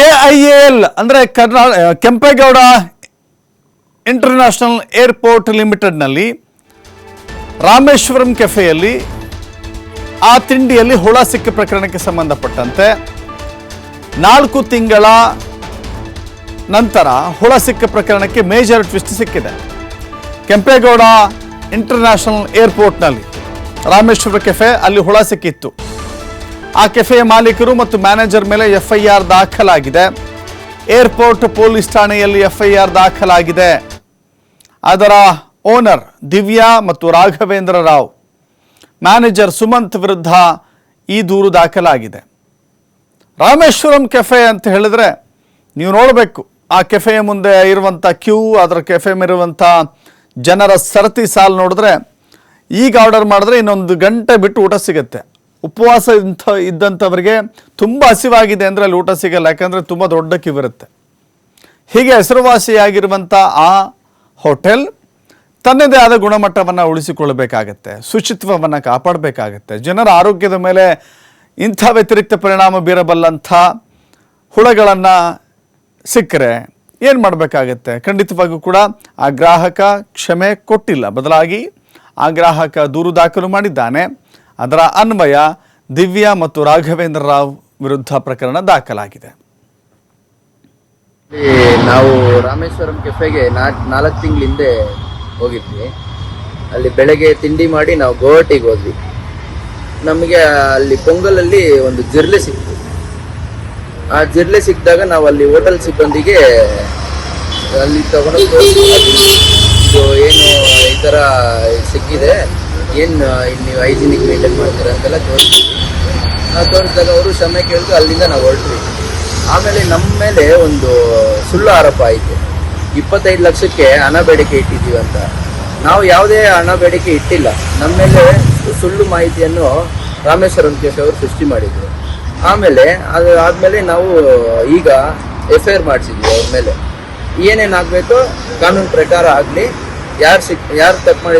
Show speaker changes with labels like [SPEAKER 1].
[SPEAKER 1] K I L ಅಂದರೆ ಕರ್ನಾ Kempegowda international airport ಲಿಮಿಟೆಡ್ನಲ್ಲಿ ರಾಮೇಶ್ವರಂ ಕೆಫೆಯಲ್ಲಿ ಆ ತಿಂಡಿಯಲ್ಲಿ ಹುಳ ಸಿಕ್ಕ ಪ್ರಕರಣಕ್ಕೆ ಸಂಬಂಧಪಟ್ಟಂತೆ ನಾಲ್ಕು ತಿಂಗಳ ನಂತರ ಹುಳ ಸಿಕ್ಕ ಪ್ರಕರಣಕ್ಕೆ ಮೇಜರ್ ಟ್ವಿಸ್ಟ್ ಸಿಕ್ಕಿದೆ. ಕೆಂಪೇಗೌಡ ಇಂಟರ್ನ್ಯಾಷನಲ್ ಏರ್ಪೋರ್ಟ್ನಲ್ಲಿ ರಾಮೇಶ್ವರ ಕೆಫೆ ಅಲ್ಲಿ ಹುಳ ಸಿಕ್ಕಿತ್ತು. ಆ ಕೆಫೆಯ ಮಾಲೀಕರು ಮತ್ತು ಮ್ಯಾನೇಜರ್ ಮೇಲೆ ಎಫ್ಐಆರ್ ದಾಖಲಾಗಿದೆ. ಏರ್ಪೋರ್ಟ್ ಪೊಲೀಸ್ ಠಾಣೆಯಲ್ಲಿ ಎಫ್ಐಆರ್ ದಾಖಲಾಗಿದೆ. ಅದರ ಓನರ್ ದಿವ್ಯಾ ಮತ್ತು ರಾಘವೇಂದ್ರ ರಾವ್. ಮ್ಯಾನೇಜರ್ ಸುಮಂತ್ ವಿರುದ್ಧ ಈ ದೂರು ದಾಖಲಾಗಿದೆ. ರಾಮೇಶ್ವರಂ ಕೆಫೆ ಅಂತ ಹೇಳಿದ್ರೆ ನೀವು ನೋಡಬೇಕು, ಆ ಕೆಫೆಯ ಮುಂದೆ ಇರುವಂಥ ಕ್ಯೂ, ಅದರ ಕೆಫೆ ಮೇಲಿರುವಂಥ ಜನರ ಸರತಿ ಸಾಲು ನೋಡಿದ್ರೆ, ಈಗ ಆರ್ಡರ್ ಮಾಡಿದ್ರೆ ಇನ್ನೊಂದು ಗಂಟೆ ಬಿಟ್ಟು ಊಟ ಸಿಗುತ್ತೆ. ಉಪವಾಸ ಇಂಥ ಇದ್ದಂಥವ್ರಿಗೆ ತುಂಬ ಹಸಿವಾಗಿದೆ ಅಂದರೆ ಅಲ್ಲಿ ಊಟ ಸಿಗಲ್ಲ, ಯಾಕಂದರೆ ತುಂಬ ದೊಡ್ಡ ಕಿವಿರುತ್ತೆ ಹೀಗೆ ಹೆಸರುವಾಸಿಯಾಗಿರುವಂಥ ಆ ಹೋಟೆಲ್ ತನ್ನದೇ ಆದ ಗುಣಮಟ್ಟವನ್ನು ಉಳಿಸಿಕೊಳ್ಳಬೇಕಾಗತ್ತೆ, ಶುಚಿತ್ವವನ್ನು ಕಾಪಾಡಬೇಕಾಗತ್ತೆ. ಜನರ ಆರೋಗ್ಯದ ಮೇಲೆ ಇಂಥ ವ್ಯತಿರಿಕ್ತ ಪರಿಣಾಮ ಬೀರಬಲ್ಲಂಥ ಹುಳಗಳನ್ನು ಸಿಕ್ಕರೆ ಏನು ಮಾಡಬೇಕಾಗತ್ತೆ? ಖಂಡಿತವಾಗೂ ಕೂಡ ಆ ಗ್ರಾಹಕ ಕ್ಷಮೆ ಕೊಟ್ಟಿಲ್ಲ. ಬದಲಾಗಿ ಆ ಗ್ರಾಹಕ ದೂರು ದಾಖಲು ಮಾಡಿದ್ದಾನೆ. ಅದರ ಅನ್ವಯ ದಿವ್ಯಾ ಮತ್ತು ರಾಘವೇಂದ್ರ ರಾವ್ ವಿರುದ್ಧ ಪ್ರಕರಣ ದಾಖಲಾಗಿದೆ.
[SPEAKER 2] ನಾವು ರಾಮೇಶ್ವರಂ ಕೆಫೆಗೆ ನಾಲ್ಕು ತಿಂಗಳ ಹಿಂದೆ ಹೋಗಿದ್ವಿ. ಅಲ್ಲಿ ಬೆಳಗ್ಗೆ ತಿಂಡಿ ಮಾಡಿ ನಾವು ಗೋವಾಟಿಗೆ ಹೋದ್ವಿ. ನಮಗೆ ಅಲ್ಲಿ ಪೊಂಗಲಲ್ಲಿ ಒಂದು ಜಿರ್ಲೆ ಸಿಕ್ತು. ಆ ಜಿರ್ಲೆ ಸಿಕ್ಕಿದಾಗ ನಾವು ಅಲ್ಲಿ ಹೋಟೆಲ್ ಸಿಬ್ಬಂದಿಗೆ ಅಲ್ಲಿ ತಗೊಂಡು. ಇದು ಏನು ಈ ಥರ ಸಿಕ್ಕಿದೆ. ಏನು ನೀವು ಹೈಜಿನಿಕ್ ಮೇಂಟೈನ್ ಮಾಡ್ತೀರ ಅಂತೆಲ್ಲ ತೋರಿಸ್ತೀವಿ. ನಾವು ತೋರಿಸಿದಾಗ ಅವರು ಕ್ಷಮೆ ಕೇಳಿದ್ರು ಅಲ್ಲಿಂದ ನಾವು ಹೊರಟ್ವಿ. ಆಮೇಲೆ ನಮ್ಮ ಮೇಲೆ ಒಂದು ಸುಳ್ಳು ಆರೋಪ ಆಯಿತು. ಇಪ್ಪತ್ತೈದು ಲಕ್ಷಕ್ಕೆ ಹಣ ಬೇಡಿಕೆ ಇಟ್ಟಿದ್ದೀವಿ ಅಂತ. ನಾವು ಯಾವುದೇ ಹಣ ಬೇಡಿಕೆ ಇಟ್ಟಿಲ್ಲ. ನಮ್ಮ ಮೇಲೆ ಸುಳ್ಳು ಮಾಹಿತಿಯನ್ನು ರಾಮೇಶ್ವರಂ ಕೇಶ್ ಅವರು ಸೃಷ್ಟಿ ಮಾಡಿದ್ರು. ಆಮೇಲೆ, ಅದು ಆದಮೇಲೆ ನಾವು ಈಗ ಎಫ್ ಐ ಆರ್ ಮಾಡಿಸಿದ್ವಿ ಅವ್ರ ಮೇಲೆ. ಏನೇನಾಗಬೇಕು ಕಾನೂನು ಪ್ರಕಾರ ಆಗಲಿ, ಯಾರು ಸಿಕ್, ಯಾರು ತಪ್ಪು ಮಾಡಿದ್ರು